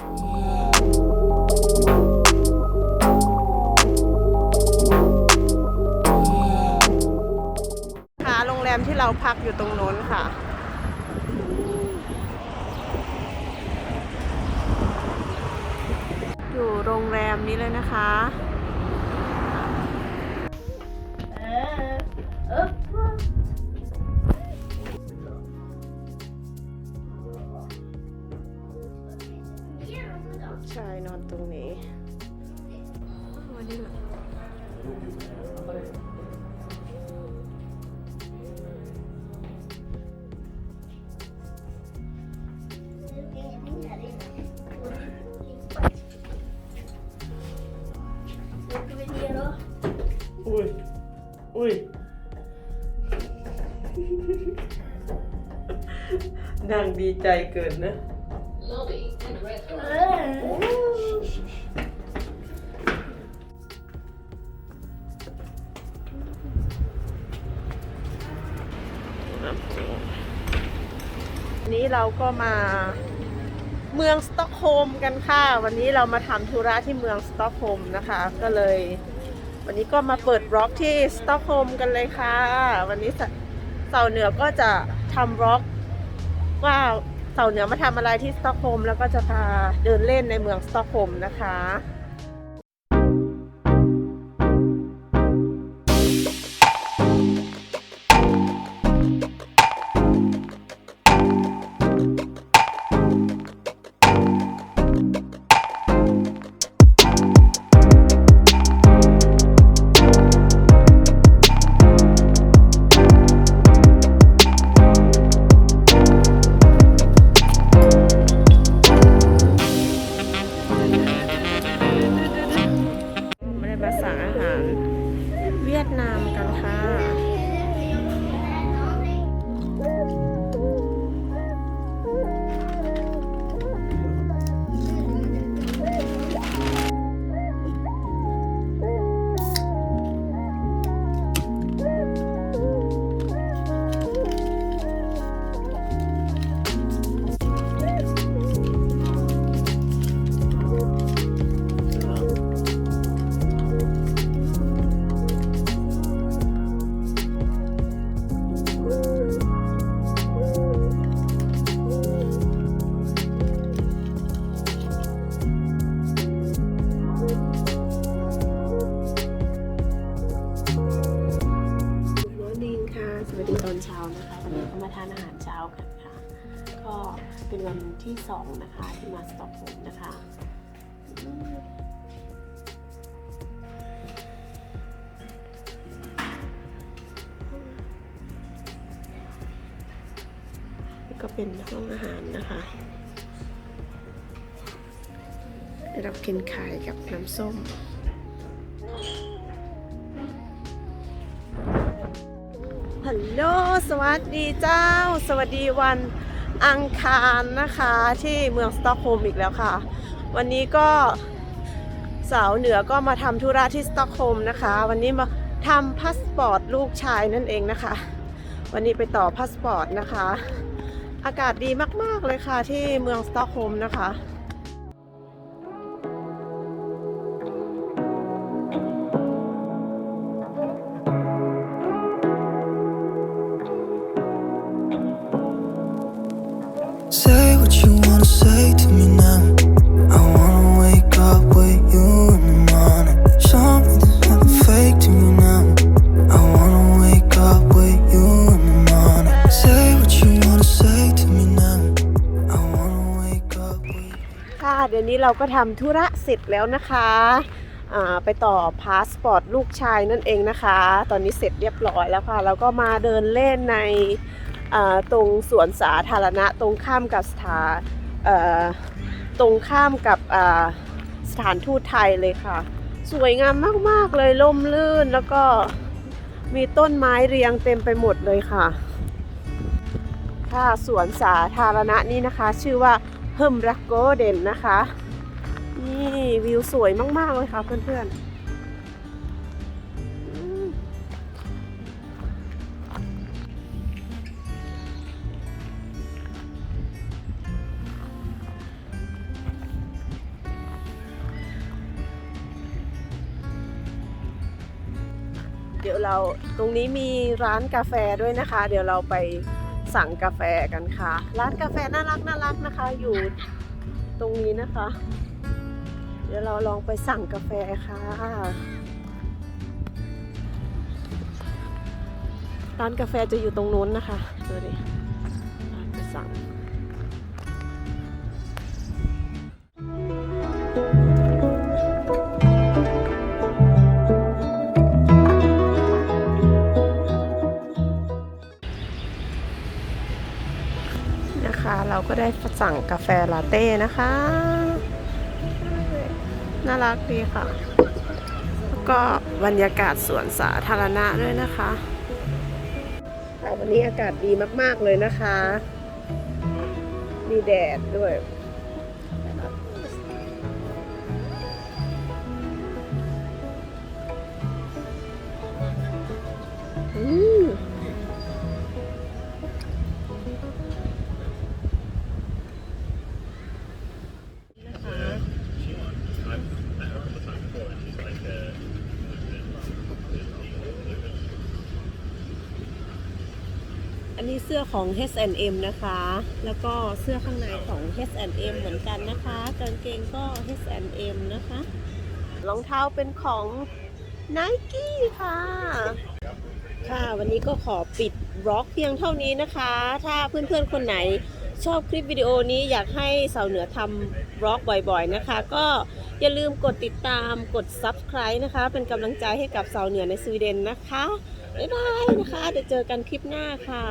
ค่ะโรงแรมที่เราพักอยู่ตรงโน้นค่ะอยู่โรงแรมนี้เลยนะคะ ใช่นอนตรงนี้ วันนี้เหรออุ้ย อุ้ย นางดีใจเกินนะวัน นี้เราก็มาเมืองสต็อกโฮล์มกันค่ะ วันนี้เรามาทำธุระที่เมืองสต็อกโฮล์มนะคะ ก็เลย วันนี้ก็มาเปิดบล็อกที่สต็อกโฮล์มกันเลยค่ะ วันนี้เสาเหนือก็จะทำบล็อกว่า สาร์เหนือมาทำอะไรที่สต็อกโฮล์มแล้วก็จะพาเดินเล่นในเมืองสต็อกโฮล์มนะคะ นี้ก็มาทานอาหารเช้ากันค่ะ ก็เป็นวันที่สองนะคะที่มาสต็อกโฮมนะคะก็เป็นห้องอาหารนะคะได้รับกินไข่กับน้ำส้ม ฮัลโหลสวัสดีเจ้า สวัสดีวันอังคารนะคะที่เมืองสตอกโฮล์มอีกแล้วค่ะ วันนี้ก็สาวเหนือก็มาทำธุระที่สตอกโฮล์มนะคะ วันนี้มาทำพาสปอร์ตลูกชายนั่นเองนะคะ วันนี้ไปต่อพาสปอร์ตนะคะ อากาศดีมากๆเลยค่ะที่เมืองสตอกโฮล์มนะคะ เดี๋ยวนี้เราก็ทำธุระเสร็จแล้วนะคะไปต่อพาสปอร์ตลูกชายนั่นเองนะคะ ตอนนี้เสร็จเรียบร้อยแล้วค่ะ แล้วก็มาเดินเล่นใน ตรงสวนสาธารณะตรงข้ามกับสถานตรงข้ามกับสถานทูตไทยเลยค่ะ สวยงามมาก ๆ เลยล่มลื่นแล้วก็มีต้นไม้เรียงเต็มไปหมดเลยค่ะ ค่ะสวนสาธารณะนี้นะคะ ชื่อว่าเพิ่มรักโกเดนนะคะ นี่วิวสวยมาก ๆ เลยค่ะเพื่อน ๆ ดี๋ยวเราตรงนี้มีร้านกาแฟด้วยนะคะ เดี๋ยวเราไปสั่งกาแฟกันค่ะ ร้านกาแฟน่ารักน่ารักนะคะ อยู่ตรงนี้นะคะ เดี๋ยวเราลองไปสั่งกาแฟค่ะ ร้านกาแฟจะอยู่ตรงนู้นนะคะดูดิไปสั่ง ก็ได้สั่งกาแฟลาเต้นะคะ น่ารักดีค่ะ แล้วก็บรรยากาศสวนสาธารณะด้วยนะคะแต่วันนี้อากาศดีมากๆเลยนะคะ มีแดดด้วย นี้เสื้อของ H&M นะคะ แล้วก็เสื้อข้างในของ H&M เหมือนกันนะคะกางเกงก็ H&M นะคะ รองเท้าเป็นของ Nike ค่ะ ค่ะ วันนี้ก็ขอปิดบล็อกเพียงเท่านี้นะคะ ถ้าเพื่อนๆคนไหนชอบคลิปวิดีโอนี้อยากให้สาวเหนือทำบล็อกบ่อยๆนะคะ ก็ อย่าลืมกดติดตามกด subscribe นะคะ เป็นกำลังใจให้กับสาวเหนือในสวีเดนนะคะ บ๊ายบายนะคะ เดี๋ยวเจอกันคลิปหน้าค่ะ